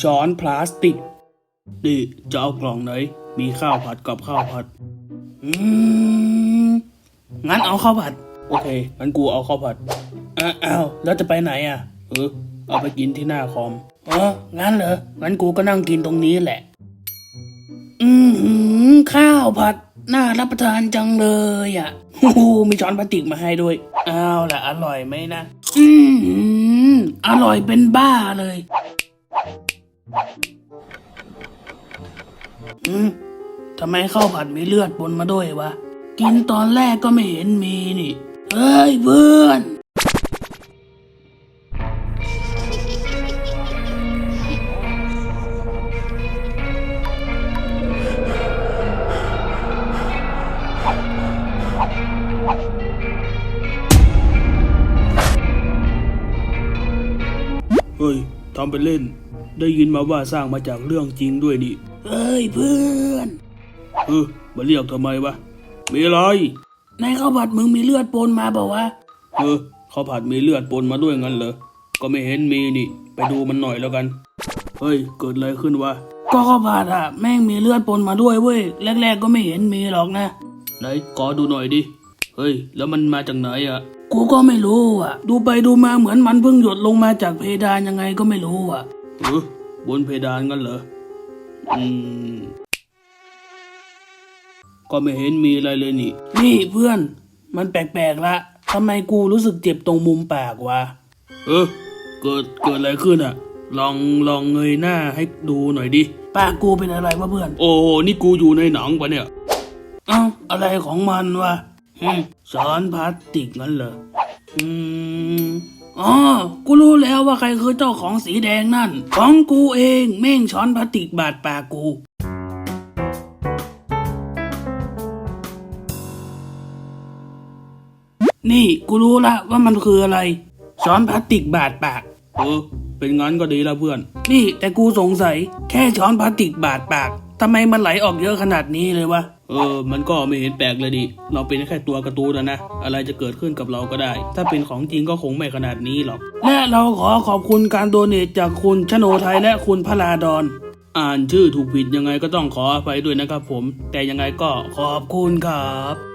ช้อนพลาสติกนี่จะเอากล่องไหน มีข้าวผัดกับข้าวผัด อืม งั้นเอาข้าวผัด โอเค งั้นกูเอาข้าวผัดอ้าอ้าวแล้วจะไปไหนอะ เออ เอาไปกินที่หน้าคอมอ๋องั้นเหรอ งั้นกูก็นั่งกินตรงนี้แหละ อืมข้าวผัด น่ารับประทานจังเลยอะโอ้มีช้อนพลาสติกมาให้ด้วย อ้าวล่ะ อร่อยไหมนะ อืมอร่อยเป็นบ้าเลย อืมทำไมข้าวผัดมีเลือดปนมาด้วยวะ กินตอนแรกก็ไม่เห็นมีนี่เฮ้ยเพื่อน เฮ้ยทำเป็นเล่น ได้ยินมาว่าสร้างมาจากเรื่องจริงด้วยนี่เฮ้ยเพื่อนเออมาเรียกทำไมวะมีอะไรในข้าวผัดมึงมีเลือดปนมาเปล่าวะเออข้าวผัดมีเลือดปนมาด้วยงั้นเหรอก็ไม่เห็นมีนี่ ไปดูมันหน่อยแล้วกันเฮ้ยเกิดอะไรขึ้นวะก็ข้าวผัดอะแม่งมีเลือดปนมาด้วยเว้ยแรก ๆ ก็ไม่เห็นมีหรอกนะไหนขอดูหน่อยดิเฮ้ย แล้วมันมาจากไหนอะกูก็ไม่รู้อะดูไปดูมาเหมือนมันเพิ่งหยดลงมาจากเพดานยังไงก็ไม่รู้อะ เออบนเพดานกันเหรอ อืม ก็ไม่เห็นมีอะไรเลยนี่ นี่เพื่อน มันแปลกๆละทำไมกูรู้สึกเจ็บตรงมุมปากวะ เออ เกิดเกิดอะไรขึ้นอะลองลองเงยหน้าให้ดูหน่อยดิ ปากกูเป็นอะไรวะเพื่อน โอ้โหนี่กูอยู่ในหนังปะเนี่ย เอ้าอะไรของมันวะอืมสอนพลาสติกงั้นเหรอ อืม อ๋อ กูรู้แล้วว่าใครคือเจ้าของสีแดงนั่น ของกูเองแม่งช้อนพลาสติกบาดปากกูนี่กูรู้ละว่ามันคืออะไร ช้อนพลาสติกบาดปากเออเป็นงั้นก็ดีแล้วเพื่อน นี่แต่กูสงสัยแค่ช้อนพลาสติกบาดปาก ทำไมมันไหลออกเยอะขนาดนี้เลยวะ เออ มันก็ไม่เห็นแปลกเลยดิ เราเป็นแค่ตัวการ์ตูนนะนะ อะไรจะเกิดขึ้นกับเราก็ได้ ถ้าเป็นของจริงก็คงไม่ขนาดนี้หรอก และเราขอขอบคุณการโดเนทจากคุณชโนไทยและคุณพระลาดอนอ่านชื่อถูกผิดยังไงก็ต้องขออภัยด้วยนะครับผม แต่ยังไงก็ขอบคุณครับ